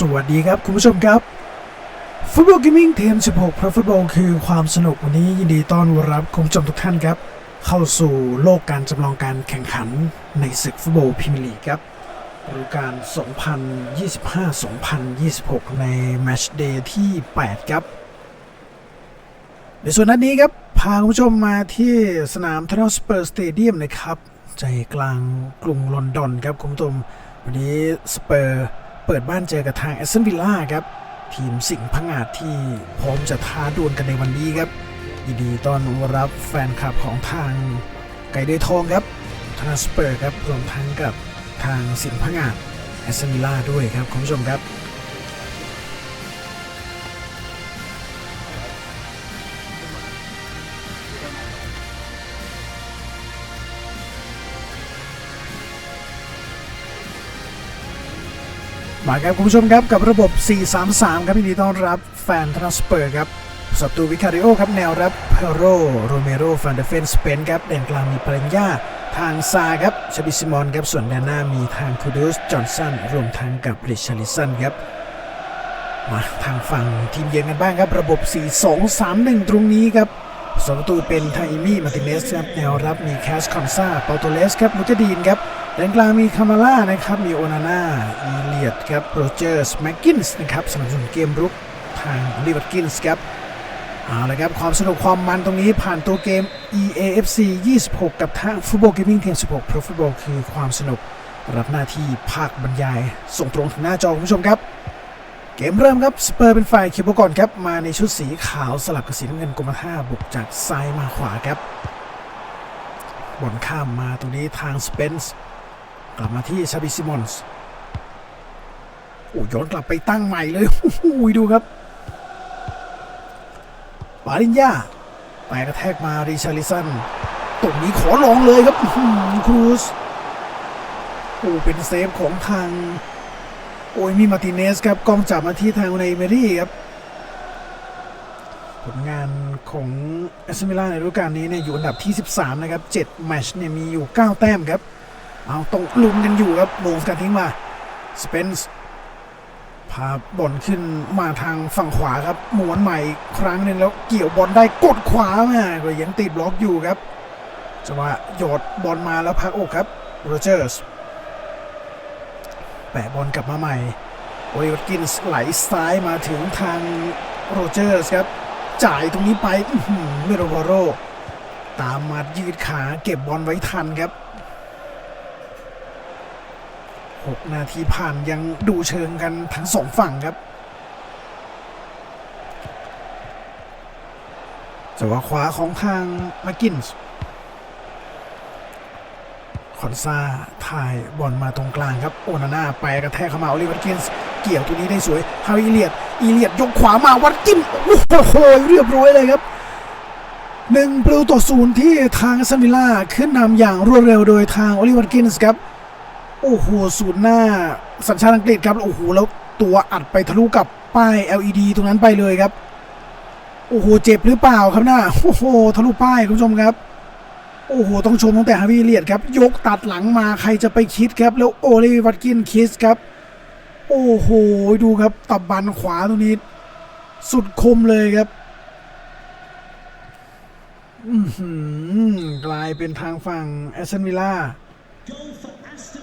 สวัสดีครับ คุณผู้ชมครับ ฟุตบอลก i มิ่งเทม 16 เพราะฟุตบอลคือความสนุกวันนี้ยินดีต้อนรับคุณผู้ชมทุกท่านครับ เข้าสู่โลกการจำลองการแข่งขันในศึกฟุตบอลพรีเมียร์ลีกครับฤดูกาล 2025-2026 ในแมชเดย์ที่ 8 ครับ ในส่วนนัดนี้ครับ พาคุณผู้ชมมาที่สนามท n น l สเปอร์สเตเดียมนะครับ ใจกลางกรุงลอนดอนครับคุณผู้ชม วันนี้สเปอร์ เปิดบ้านเจอกับทางแอสตันวิลล่าครับ ทีมสิงห์พังาดที่พร้อมจะท้าดวลกันในวันนี้ครับยินดีต้อนรับแฟนคลับของทางไก่เดยทองครับทางสเปอร์ครับรวมทั้งกับทางสิงห์พังาดแอสตันวิลล่าด้วยครับคุณผู้ชมครับ มาครับคุณผู้ชมครับกับระบบ 4-3-3 ครับยินดีต้อนรับแฟนทรัสเปอร์ครับศัตรูวิคาริโอครับแนวรับเพโรโรเมโรฟันเดเฟนสเปนครับแดนกลางมีปริญญาทางซาครับชบิซิมอนครับส่วนแดนหน้ามีทางคูดูสจอห์นสันรวมทั้งกับริชาริสันครับมาทางฝั่งทีมเยือนกันบ้างครับระบบ 4-2-3-1 ตรงนี้ครับสองประตูเป็นไทมี่มาติเนสครับแนวรับมีแคสคอนซาเปาโตเลสครับมุจดีนครับ แดนกลางมีคามาล่านะครับ มีโอนาน่าอีเลียดครับโรเจอร์สแม็กกินส์นะครับสนับสนุนเกมรุกทางลิวัตกินส์ครับเอาละครับ ความสนุกความมันตรงนี้ผ่านตัวเกม EAFC 26 กับทางฟุตบอลเกมมิ่งเทม16เพราะฟุตบอลคือความสนุกรับหน้าที่ภาคบรรยาย ส่งตรงถึงหน้าจอคุณผู้ชมครับ เกมเริ่มครับ สเปอร์เป็นฝ่ายคิวบก่อนครับ มาในชุดสีขาวสลับกับสีน้ำเงินกรมท่าบุกจากซ้ายมาขวาครับบอลข้ามมาตรงนี้ทางสเปนส์ กลับมาที่ชาบิซิมอนส์โอ้ย้อนกลับไปตั้งใหม่เลยโอ้โหดูครับปาลินยาไปกระแทกมาริชาริสันตรงนี้ขอลองเลยครับครูสโอ้เป็นเซฟของทางโอ้ยมีมาติเนสครับกองจับมาที่ทางในเมรี่ครับผลงานของแอสตันวิล่าในฤดูกาลนี้เนี่ยอยู่อันดับที่ 13 นะครับ 7 แมชเนี่ยมีอยู่ 9 แต้มครับ เอาตรงลุมกันอยู่ครับโมงสกันทิ้งมาสเปนส์พาบอลขึ้นมาทางฝั่งขวาครับหมวนใหม่ครั้งหนึ่งแล้วเกี่ยวบอลได้กดขวามาก็ยังติดบล็อกอยู่ครับจังหวะโยดบอลมาแล้วพักอกครับโรเจอร์สแปะบอลกลับมาใหม่โอลิเวอร์กินไหลซ้ายมาถึงทางโรเจอร์สครับ จ่ายตรงนี้ไปเมโรวาโร ตามมายืดขาเก็บบอลไว้ทันครับ 6 นาทีผ่านยังดูเชิงกันทั้งสองฝั่งครับจังหวะขวาของทางมากินส์คอนซาถ่ายบอลมาตรงกลางครับ โอนาน่าไปกระแทกเข้ามาโอลิเวอร์กินส์เกี่ยวตัวนี้ได้สวยฮาวิเลียดอีเลียดยกขวามาวัดกินโอ้โหเรียบร้อยเลยครับหนึ่งประตูต่อศูนย์ที่ทางซันวิลล่าขึ้นนำอย่างรวดเร็วโดยทางโอลิเวอร์กินส์ครับ โอ้โหศูนย์หน้าสัญชาติอังกฤษครับโอ้โหแล้วตัวอัดไปทะลุกับป้าย LED ตรงนั้นไปเลยครับ โอ้โหเจ็บหรือเปล่าครับหน้าโอ้โหทะลุป้ายคุณผู้ชมครับ โอ้โหต้องชมตั้งแต่ฮาวิเลียดครับยกตัดหลังมาใครจะไปคิดครับ แล้วโอลิวัตกินคิสครับ โอ้โหดูครับตับบันขวาตรงนี้ สุดคมเลยครับอือหือกลายเป็นทางฝั่งแอสตันวิลล่า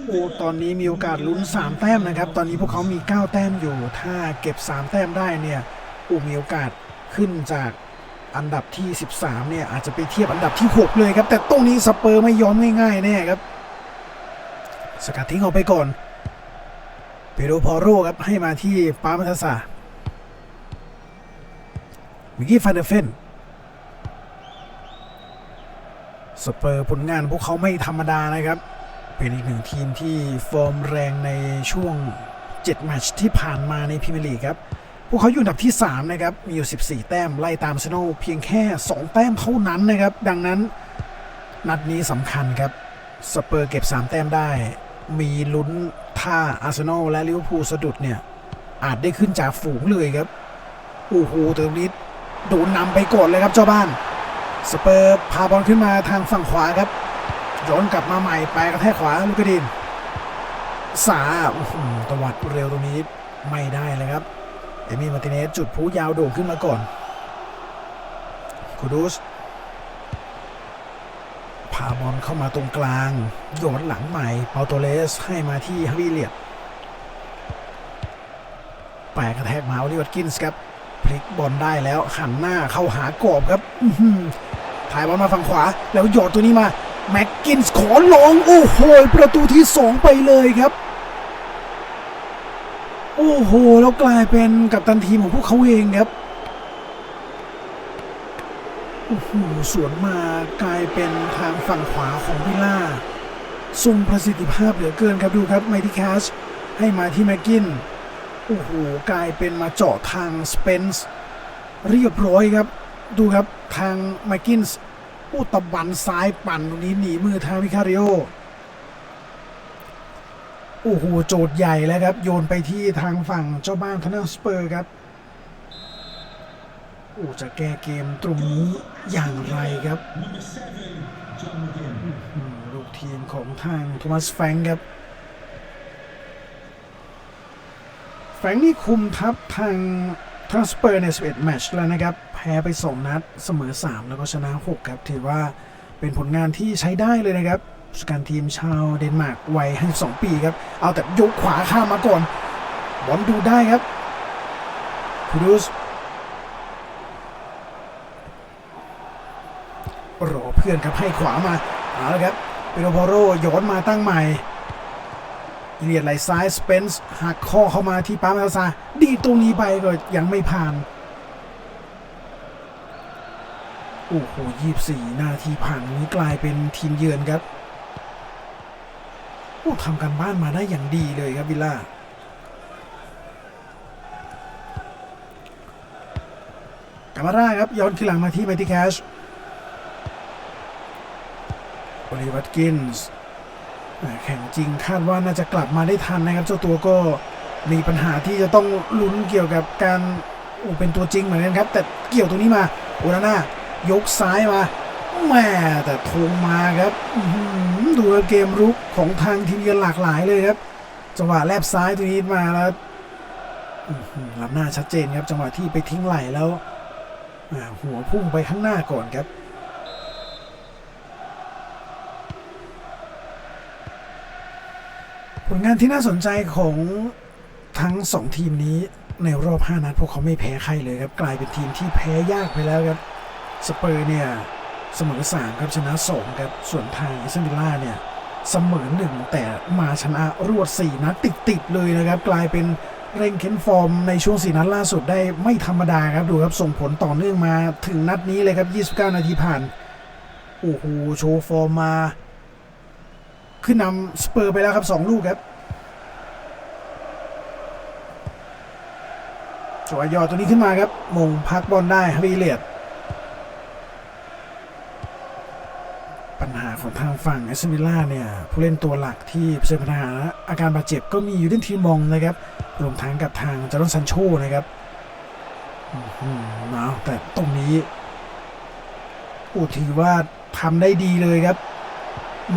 โอ้ตอนนี้มีโอกาสลุ้น 3 แต้มนะครับ ตอนนี้พวกเขามี 9 แต้มอยู่ ถ้าเก็บ 3 แต้มได้เนี่ยโอ้มีโอกาสขึ้นจากอันดับที่ 13 เนี่ยอาจจะไปเทียบอันดับที่ 6 เลยครับ แต่ตรงนี้สเปอร์ไม่ยอมง่ายๆแน่ครับ สกัดทิ้งออกไปก่อนเปโดพอโรครับให้มาที่ปามัทสามิกกี้ฟันเดเฟนสเปอร์ผลงานพวกเขาไม่ธรรมดานะครับ เป็นอีกหนึ่งทีมที่ฟอร์มแรงในช่วง 7 แมตช์ที่ผ่านมาในพรีเมียร์ลีกครับ พวกเขาอยู่อันดับที่ 3 นะครับ มีอยู่ 14 แต้ม ไล่ตามเซนอลเพียงแค่ 2 แต้มเท่านั้นนะครับ ดังนั้นนัดนี้สำคัญครับ สเปอร์เก็บ 3 แต้มได้ มีลุ้นถ้าอาร์เซนอลและลิเวอร์พูลสะดุดเนี่ย อาจได้ขึ้นจากฝูงเลยครับ โอ้โหแต่ตรงนี้โดนนำไปก่อนเลยครับเจ้าบ้าน สเปอร์พาบอลขึ้นมาทางฝั่งขวาครับ ย้อนกลับมาใหม่ไปกระแทกขวาลูกกระดินสาอื้หือตวัดเร็วตรงนี้ไม่ได้เลยครับ เอมี่มาติเนสจุดผู้ยาวโด่งขึ้นมาก่อนคูดูสพาบอลเข้ามาตรงกลางโยนหลังใหม่เปาโตเลสให้มาที่ฮาวิเลียดแปะกระแทกมาอลิวัตกินส์ครับพลิกบอลได้แล้วหันหน้าเข้าหากรอบครับอื้หือถ่ายบอลมาฝั่งขวา แล้วโยนตัวนี้มา แม็กกินส์ขอลอง โอ้โห ประตูที่สองไปเลยครับ โอ้โห แล้วกลายเป็นกัปตันทีมของพวกเขาเองครับโอ้โหสวนมากลายเป็นทางฝั่งขวาของวิล่าทรงประสิทธิภาพเหลือเกินครับดูครับไมติคัสให้มาที่แม็กกินโอ้โหกลายเป็นมาเจาะทางสเปนส์เรียบร้อยครับ ดูครับทางแม็กกินส์ อู้ตะบันซ้ายปั่นตรงนี้หนีมือทางวิคาริโอโอ้โหโจทย์ใหญ่แล้วครับ โยนไปที่ทางฝั่งเจ้าบ้านทนสเปอร์ครับโอ้จะแก้เกมตรงนี้อย่างไรครับอืมลูกทีมของทางโทมัสแฟงครับ แฟงนี่คุมทัพทางทรัสเปอร์ใน11แมตช์แล้วนะครับ แพ้ไป 2 นัดเสมอ 3 แล้วก็ชนะ 6 ครับ ถือว่าเป็นผลงานที่ใช้ได้เลยนะครับผู้จัดการทีมชาวเดนมาร์กวัย52ปีครับ เอาแต่ยกขวาข้ามมาก่อน บอลดูได้ครับคูดูสรอเพื่อนครับให้ขวามาเอาละครับเปโรโพโรย้อนมาตั้งใหม่เลียดไหลซ้ายสเปนส์หักข้อเข้ามาที่ปามอาซาดีตรงนี้ไปก็ยังไม่ผ่าน โอ้โหยี่สี่นาทีผ่านนี้กลายเป็นทีมเยือนครับโอ้ทำกันบ้านมาได้อย่างดีเลยครับวิลล่ากามาร่าครับย้อนขึ้นหลังมาที่ไมติแคชโอลิวัตกินส์แข่งจริงคาดว่าน่าจะกลับมาได้ทันนะครับ เจ้าตัวก็มีปัญหาที่จะต้องลุ้นเกี่ยวกับการอูเป็นตัวจริงเหมือนกันครับ แต่เกี่ยวตรงนี้มาโอนาน่า ยกซ้ายมาแม่แต่ทงมาครับดูเกมรุกของทางทีมเยือนหลากหลายเลยครับจังหวะแลบซ้ายตัวนี้มาแล้วลำหน้าชัดเจนครับ จังหวะที่ไปทิ้งไหลแล้วหัวพุ่งไปข้างหน้าก่อนครับผลงานที่น่าสนใจของทั้งสองทีมนี้ในรอบ 5 นัดพวกเขาไม่แพ้ใครเลยครับ กลายเป็นทีมที่แพ้ยากไปแล้วครับ สเปอร์เนี่ยเสมอ3ครับชนะ2ครับส่วนทางอิสตันบิล่าเนี่ยเสมอ1แต่มาชนะรวด4นัดติดๆเลยนะครับกลายเป็นเร่งเค้นฟอร์มในช่วง4นัดล่าสุดได้ไม่ธรรมดาครับดูครับส่งผลต่อเนื่องมาถึงนัดนี้เลยครับ 29 นาทีผ่านโอ้โหโชว์ฟอร์มมาขึ้นนำสเปอร์ไปแล้วครับ 2 ลูกครับจังหยอดตัวนี้ขึ้นมาครับมงพักบอลได้ฮาริเลียด ปัญหาของทางฝั่งเอสมิล่าเนี่ยผู้เล่นตัวหลักที่เผชิญปัญหาอาการบาดเจ็บก็มีอยู่ที่ทีมองนะครับรวมทั้งกับทางจารอนซันโชนะครับเอาแต่ตรงนี้โอ้ถือว่าทำได้ดีเลยครับ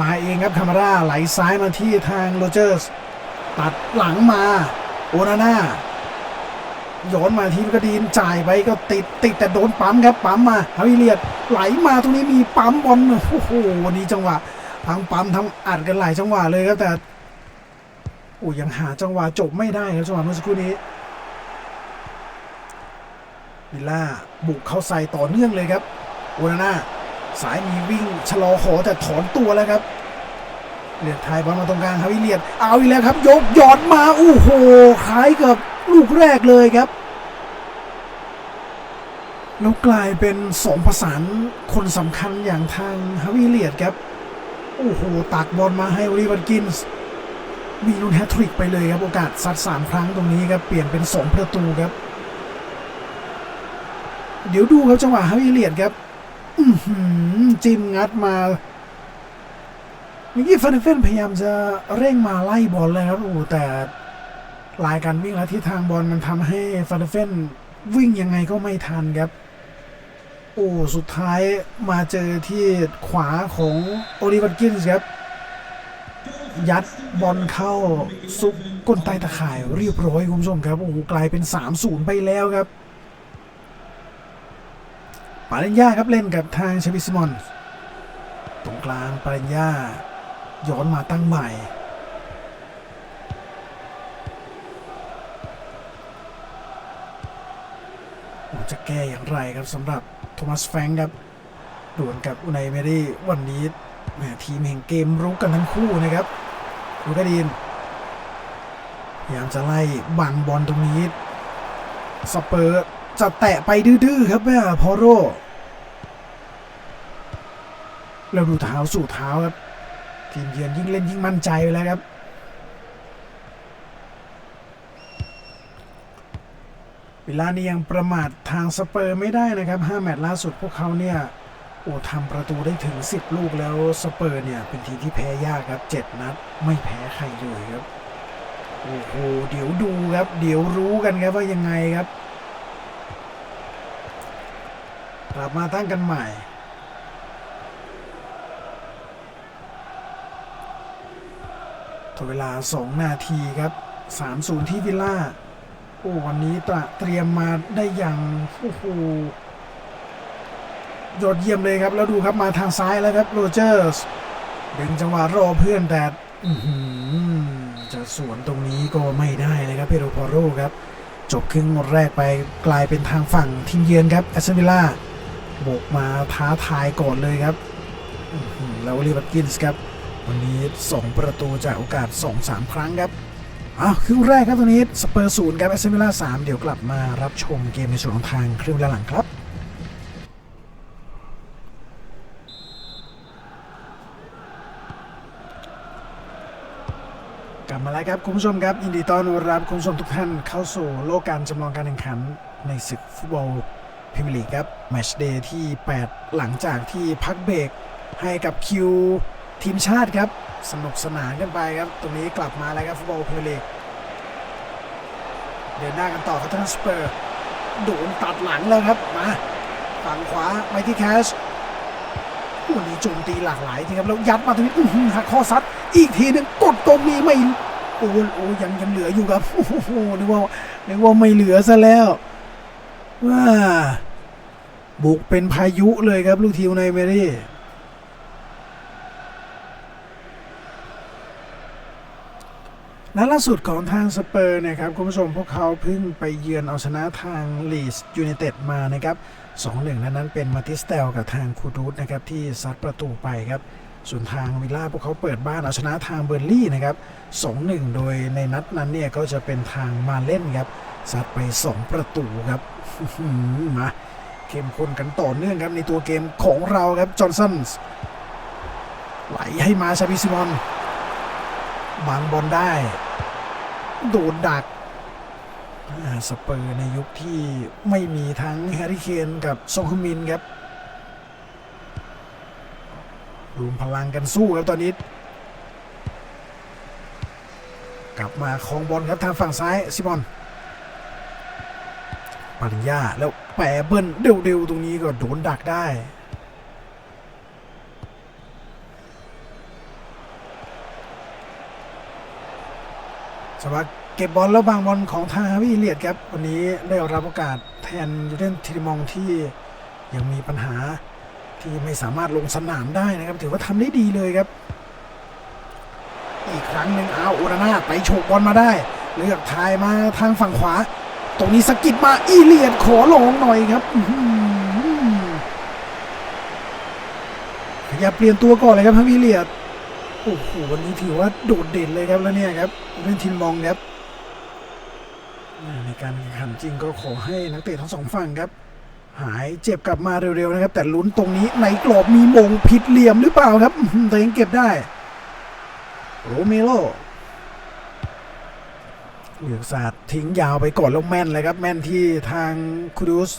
มาเองครับคามาร่าไหลซ้ายมาที่ทางโรเจอร์สตัดหลังมา โอนาน่า ย้อนมาที่กระดีนจ่ายไปก็ติดติดแต่โดนปั๊มครับปั๊มมาฮาวิเลียดไหลมาตรงนี้มีปั๊มบอลโอ้โหวันนี้จังหวะทั้งปั๊มทั้งอัดกันหลายจังหวะเลยครับแต่โอ้ยังหาจังหวะจบไม่ได้ครับจังหวะเมื่อสักครู่นี้วิลล่าบุกเข้าใส่ต่อเนื่องเลยครับโอนาน่าสายมีวิ่งชะลอขอแต่ถอนตัวแล้วครับเลียดไทยบอลมาตรงกลางฮาวิเลียดเอาอีกแล้วครับ ยกหยอดมาโอ้โหคล้ายกับ ลูกแรกเลยครับ แล้วกลายเป็นสองประสานคนสำคัญอย่างทางฮาวิเลียดครับ โอ้โห ตักบอลมาให้โอลิวันกินส์มีลุ้นแฮตทริกไปเลยครับโอกาสซัดสามครั้งตรงนี้ครับเปลี่ยนเป็นสองประตูครับ เดี๋ยวดูครับจังหวะฮาวิเลียดครับอืจิ้มงัดมาเมื่อกี้ฟันเฟนพยายามจะเร่งมาไล่บอลเลยครับโอ้แต่ ลายการวิ่งและทิศทางบอลมันทำให้ฟันเฟนวิ่งยังไงก็ไม่ทันครับ โอ้ สุดท้ายมาเจอที่ขวาของโอลิวัตกินส์ครับ ยัดบอลเข้าซุปกก้นใต้ตะข่ายเรียบร้อยคุณผู้ชมครับ โอ้กลายเป็น 3-0 ไปแล้วครับปาเรนยาครับเล่นกับทางเชวิซิมอน ตรงกลางปาเรนยาย้อนมาตั้งใหม่ จะแก้อย่างไรครับสำหรับโทมัสแฟงครับดวลกับอุไนเมรี่วันนี้แมทีมแห่งเกมรุกกันทั้งคู่นะครับลูกาดีนพยายามจะไล่บังบอลตรงนี้สเปอร์จะแตะไปดื้อๆครับแม่พอโรเราดูเท้าสู่เท้าครับทีมเยือนยิ่งเล่นยิ่งมั่นใจไปแล้วครับ วิลล่านี่ยังประมาททางสเปอร์ไม่ได้นะครับ5แมตช์ล่าสุดพวกเขาเนี่ยโอ้ทำประตูได้ถึง 10 ลูกแล้วสเปอร์เนี่ยเป็นทีมที่แพ้ยากครับ 7 นัด ไม่แพ้ใครเลยครับโอ้โหเดี๋ยวดูครับ เดี๋ยวรู้กันครับว่ายังไงครับกลับมาตั้งกันใหม่ตัวเวลา 2 นาทีครับ 3-0 ที่วิลล่า โอ้วันนี้ตระเตรียมมาได้อย่างโอ้โหยอดเยี่ยมเลยครับ แล้วดูครับมาทางซ้ายแล้วครับโรเจอร์สดึงจังหวะรอเพื่อนแต่จะสวนตรงนี้ก็ไม่ได้เลยครับเปโรพอโรครับ จบครึ่งแรกไปกลายเป็นทางฝั่งทีมเยือนครับแอสตันวิลล่าบุกมาท้าทายก่อนเลยครับแล้วลีบัตกินส์ครับ วันนี้ 2 ประตูจากโอกาส 2-3 ครั้งครับ อ้าวครึ่งแรกครับตอนนี้สเปอร์ศูนย์ครับเอสเซมิล่าสามเดี๋ยวกลับมารับชมเกมในส่วนของทางครึ่งหลังครับกลับมาแล้วครับคุณผู้ชมครับยินดีต้อนรับคุณผู้ชมทุกท่านเข้าสู่โลกการจำลองการแข่งขันในศึกฟุตบอลพรีเมียร์ลีกครับแมชเดย์ที่ 8 หลังจากที่พักเบรกให้กับคิวทีมชาติครับ สนุกสนานกันไปครับ ตรงนี้กลับมาแล้วครับฟุตบอลพรีเมียร์ลีกเดินหน้ากันต่อครับทางสเปอร์โดนตัดหลังแล้วครับมาฝั่งขวาไมที่แคชวันนี้โจมตีหลากหลายทีครับแล้วยัดมาตรงนี้หักข้อซัดอีกทีนึงกดตรงนี้ไม่โอ้โหโอ้ยังยังเหลืออยู่ครับโอ้โหนึกว่านึกว่าไม่เหลือซะแล้วว้าบุกเป็นพายุเลยครับลูกทีมในเมรี่ นัดล่าสุดของทางสเปอร์เนะครับคุณผู้ชมพวกเขาเพิ่งไปเยือนเอาชนะทางลีสยู i นเต็ดมานะครับ2-1นั้นนั้นเป็นมาติสเตลกับทางคูรูดนะครับที่ซัดประตูไปครับส่วนทางวิลล่าพวกเขาเปิดบ้านเอาชนะทางเบอร์ลี่นะครับ2-1โดยในนัดนั้นเนี่ยก็จะเป็นทางมาเล่นครับซัดไป 2 ประตูครับมาเข้มข้นกันต่อเนื่องครับในตัวเกมของเราครับจอห์นสันส์ไหลให้มาชาบิซิมอน บางบอลได้ โดนดักสเปอร์ในยุคที่ไม่มีทั้งแฮร์รี่เคนกับซองฮมินครับรวมพลังกันสู้ครับตอนนี้ กลับมาครองบอลครับทางฝั่งซ้ายซิมอนปาริญญาแล้วแปรเบิ้ลเร็วๆตรงนี้ก็โดนดักได้ สำหรับเก็บบอลแล้วบางบอลของทางฮาวิเลียดครับ วันนี้ได้รับโอกาสแทนยูเดนทิริมองที่ยังมีปัญหาที่ไม่สามารถลงสนามได้นะครับ ถือว่าทำได้ดีเลยครับ อีกครั้งหนึ่งเอาโอนาน่าไปโฉกบอลมาได้ เลือกทายมาทางฝั่งขวา ตรงนี้สกิดมาอีเลียดขอลงหน่อยครับอยับเปลี่ยนตัวก่อนเลยครับฮาวิเลียด โอ้โหวันนี้ถือว่าโดดเด่นเลยครับแล้วเนี่ยครับเล่นทินมองครับในการแข่งขันจริงก็ขอให้นักเตะทั้งสองฝั่งครับ หายเจ็บกลับมาเร็วๆนะครับ แต่ลุ้นตรงนี้ในกรอบมีมงผิดเหลี่ยมหรือเปล่าครับแต่ยังเก็บได้โรเมโรเหลือศาสตร์ทิ้งยาวไปก่อนแล้วแม่นเลยครับ แม่นที่ทางคูดูส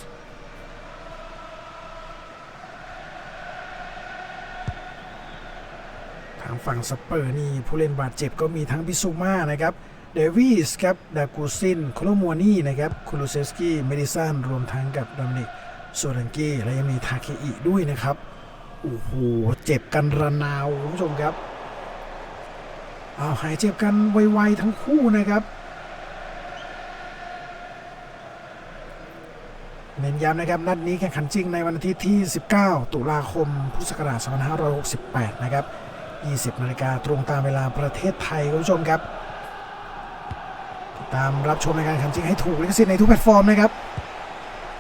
ทาง ฝั่งสเปอร์นี่ผู้เล่นบาดเจ็บก็มีทั้งบิซูมานะครับเดวิสครับดากูซินโคลมัวนี่นะครับคูลูเซสกี้เมดิสันรวมทั้งกับโดมินิกโซลันกี้และยังมีทาเคอิด้วยนะครับโอ้โหเจ็บกันระนาวคุณผู้ชมครับเอาหายเจ็บกันไวๆทั้งคู่นะครับเน้นย้ำนะครับนัดนี้แข่งขันจริงในวันอาทิตย์ที่ 19 ตุลาคม พุทธศักราช 2568 นะครับ 20นาฬิกาตรงตามเวลาประเทศไทยคุณผู้ชมครับติดตามรับชมในการแข่งขันจริงให้ถูกลิขสิทธิ์ในทุกแพลตฟอร์มนะครับ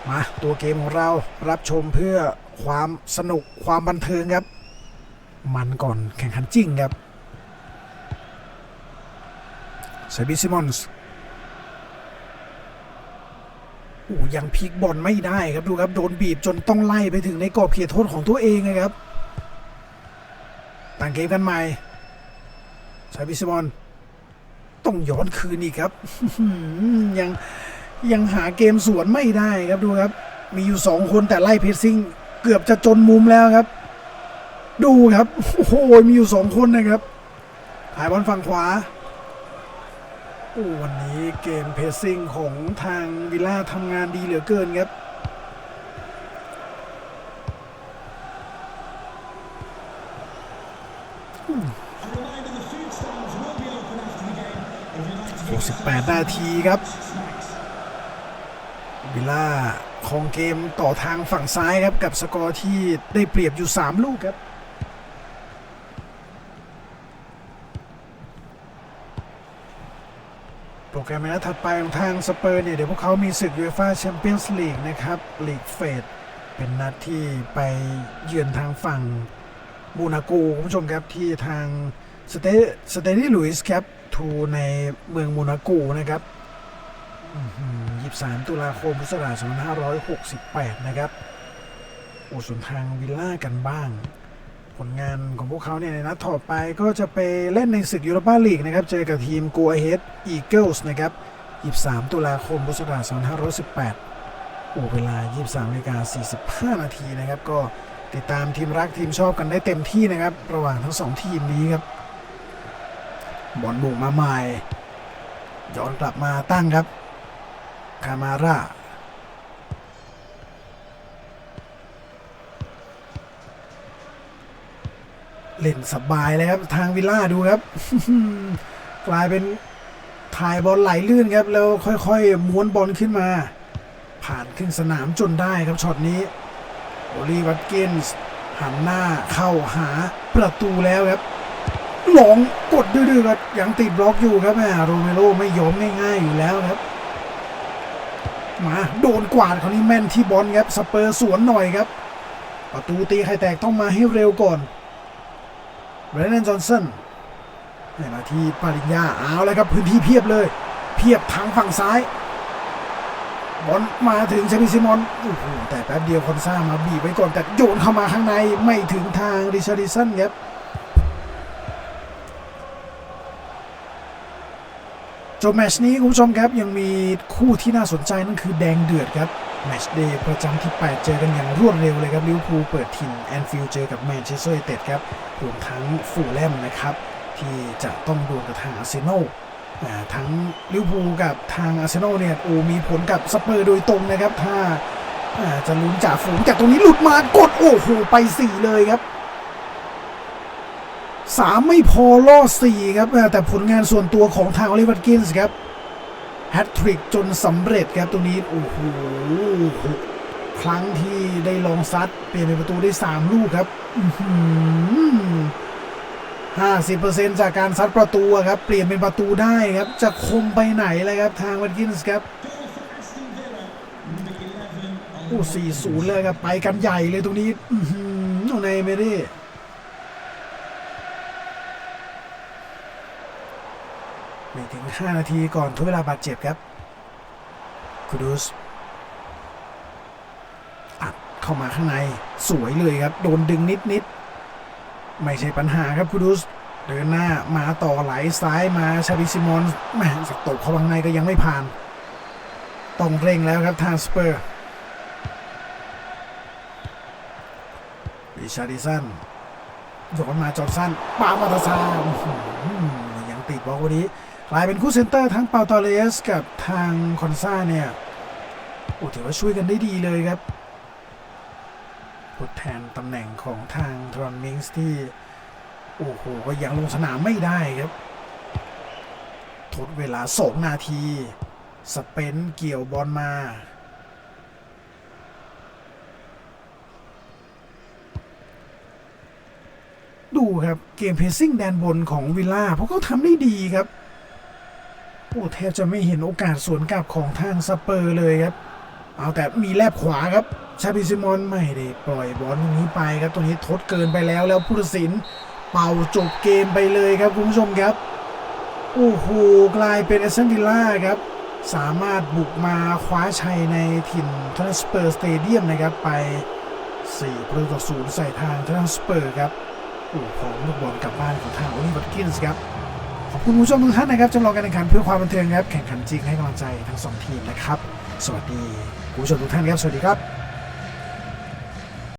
มาตัวเกมของเรารับชมเพื่อความสนุกความบันเทิงครับ มันก่อนแข่งขันจริงครับเซบิซิมอนส์โอ้ยังพลิกบอลไม่ได้ครับดูครับ โดนบีบจนต้องไล่ไปถึงในกรอบเขตโทษของตัวเองนะครับ ต่างเกมกันใหม่เซบิซิมอนต้องย้อนคืนอีกครับยังยังหาเกมสวนไม่ได้ครับดูครับ มีอยู่สองคนแต่ไล่เพรสซิ่ง เกือบจะจนมุมแล้วครับ ดูครับโอ้โหมีอยู่สองคนนะครับถ่ายบอลฝั่งขวาวันนี้เกมเพรสซิ่งของทางวิลล่าทำงานดีเหลือเกินครับ 68 นาทีครับวิลล่าของเกมต่อทางฝั่งซ้ายครับกับสกอร์ที่ได้เปรียบอยู่ 3 ลูกครับ โปรแกรมในนัดถัดไปของทางสเปอร์เนี่ย เดี๋ยวพวกเขามีศึกยูเอฟ่าแชมเปี้ยนส์ลีกนะครับลีกเฟดเป็นนัดที่ไปเยือนทางฝั่งมูนาโกคุณผู้ชมครับที่ทางสเตสเตนี่ลุยส์ครับ ทูในเมืองมูนาโกนะครับ23 ตุลาคมพุทธศักราช2568 นะครับโอ้ส่วนทางวิลล่ากันบ้าง ผลงานของพวกเขาเนี่ยในนัดต่อไปก็จะไปเล่นในศึกยูโรปาลีกนะครับ เจอกับทีมกัวเฮดอีเกิลส์นะครับ 23 ตุลาคมพุทธศักราช2518โอ้เวลา 23นาฬิกา45 นาทีนะครับ ก็ติดตามทีมรักทีมชอบกันได้เต็มที่นะครับ ระหว่างทั้งสองทีมนี้ครับ บอลบุกมาใหม่ย้อนกลับมาตั้งครับ คามาร่าเล่นสบายเลยครับ ทางวิลล่าดูครับ กลายเป็นถ่ายบอลไหลลื่นครับ แล้วค่อยๆม้วนบอลขึ้นมา ผ่านครึ่งสนามจนได้ครับช็อตนี้โอลีวัตกินส์หันหน้าเข้าหาประตูแล้วครับ หลงกดดื้อๆยังติดบล็อกอยู่ครับแม่โรเมโรไม่ยอมง่ายๆอยู่แล้วครับ มาโดนกวาดคราวนี้แม่นที่บอลครับสเปอร์สวนหน่อยครับ ประตูตีไข่แตกต้องมาให้เร็วก่อนเบรน n นจอห์นสันให้มาที่ปาริญญาเอาเลยครับพื้นที่เพียบเลย เพียบทางฝั่งซ้ายบอลมาถึงเชมิซิมอนโอ้โหแต่แป๊บเดียวคอนซ่ามาบีบไว้ก่อนแต่โยนเข้ามาข้างในไม่ถึงทางริชาร์ดิสันครับ จบแมชนี้คุณผู้ชมครับยังมีคู่ที่น่าสนใจนั่นคือแดงเดือดครับแมชเดย์ประจำที่ 8 เจอกันอย่างรวดเร็วเลยครับลิเวอร์พูลเปิดถิ่นแอนฟิลด์เจอกับแมนเชสเตอร์ยูไนเต็ดครับรวมทั้งฟูลแลมนะครับ ที่จะต้องดวลกับทางอาร์เซนอลทั้งลิเวอร์พูลกับทางอาร์เซนอลเนี่ยโอ้มีผลกับสเปอร์โดยตรงนะครับ ถ้าอ่าจะลุ้นจ่าฝูงจากตรงนี้หลุดมากดโอ้โหไป 4 เลยครับ สามไม่พอล่อสี่ครับแต่ผลงานส่วนตัวของทางอลิวัตกินส์ครับแฮตทริกจนสำเร็จครับตรงนี้โอ้โหครั้งที่ได้ลองซัดเปลี่ยนเป็นประตูได้ 3 ลูกครับห้าสิบเปอร์เซ็นจากการซัดประตูครับ เปลี่ยนเป็นประตูได้ครับ จะคมไปไหนเลยครับ ทางวัตกินส์ครับโอ้สี่ศูนย์เลยครับ ไปกันใหญ่เลยตรงนี้อือหือโอไนเมเร่ไม่ ถึง 5 นาทีก่อนทดเวลาบาดเจ็บครับคูดูสอัดเข้ามาข้างในสวยเลยครับ โดนดึงนิดนิดๆไม่ใช่ปัญหาครับคูดูสเดินหน้ามาต่อไหลซ้ายมาชาบิซิมอนแม่สตกเข้าข้างในก็ยังไม่ผ่าน ต้องเร่งแล้วครับทางสเปอร์ริชาร์ดิสันย้อนมาจอดสั้นปามาตาซาอื้อหือยังติดบอลวันนี้ กลายเป็นคู่เซนเตอร์ทั้งเปาตอเลสกับทางคอนซาเนี่ยโอ้ถือว่าช่วยกันได้ดีเลยครับทดแทนตำแหน่งของทางทรอนมิงส์ที่ โอ้โหก็ยังลงสนามไม่ได้ครับทดเวลา 2 นาที สเปนเกี่ยวบอลมา ดูครับ เกมเพสซิ่งแดนบนของวิลล่าพราะเขาทำได้ดีครับ โอ้แทบจะไม่เห็นโอกาสสวนกลับของทางสเปอร์เลยครับ เอาแต่มีแลบขวาครับ ชาบิซิมอนไม่ได้ปล่อยบอลตรงนี้ไปครับตรงนี้ทดเกินไปแล้วแล้วผู้ตัดสิน เป่าจบเกมไปเลยครับคุณผู้ชมครับ โอ้โหกลายเป็นเอสเซนวิล่าครับ สามารถบุกมาคว้าชัยในถิ่นทรันสเปอร์สเตเดียมนะครับไป4ประตูต่อศูนย์ใส่ทางทรันสเปอร์ครับโอ้ของลูกบอลกลับบ้านของทางโอลิมวัตกินส์ครับ คุณผู้ชมทุกท่านนะครับจำลองการแข่งขันเพื่อความบันเทิงครับแข่งขันจริงให้กำลังใจทั้งสองทีมนะครับ สวัสดีคุณผู้ชมทุกท่านครับสวัสดีครับ